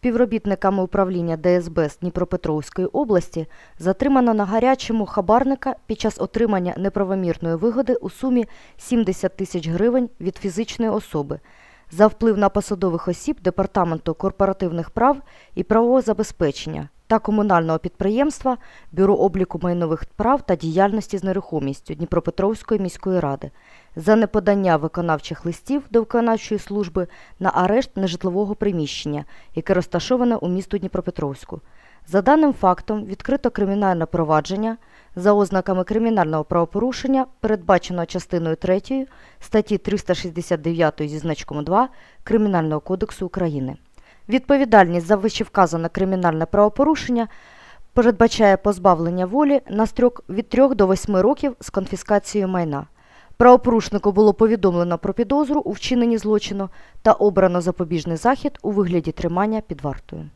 Співробітниками управління ДСБ з Дніпропетровської області затримано на гарячому хабарника під час отримання неправомірної вигоди у сумі 70 тисяч гривень від фізичної особи. За вплив на посадових осіб Департаменту корпоративних прав і правового забезпечення та комунального підприємства Бюро обліку майнових прав та діяльності з нерухомістю Дніпропетровської міської ради за неподання виконавчих листів до виконавчої служби на арешт нежитлового приміщення, яке розташоване у місту Дніпропетровську. За даним фактом відкрито кримінальне провадження за ознаками кримінального правопорушення, передбаченого частиною 3 статті 369 зі значком 2 Кримінального кодексу України. Відповідальність за вищевказане кримінальне правопорушення передбачає позбавлення волі на строк від 3 до 8 років з конфіскацією майна. Правопорушнику було повідомлено про підозру у вчиненні злочину та обрано запобіжний захід у вигляді тримання під вартою.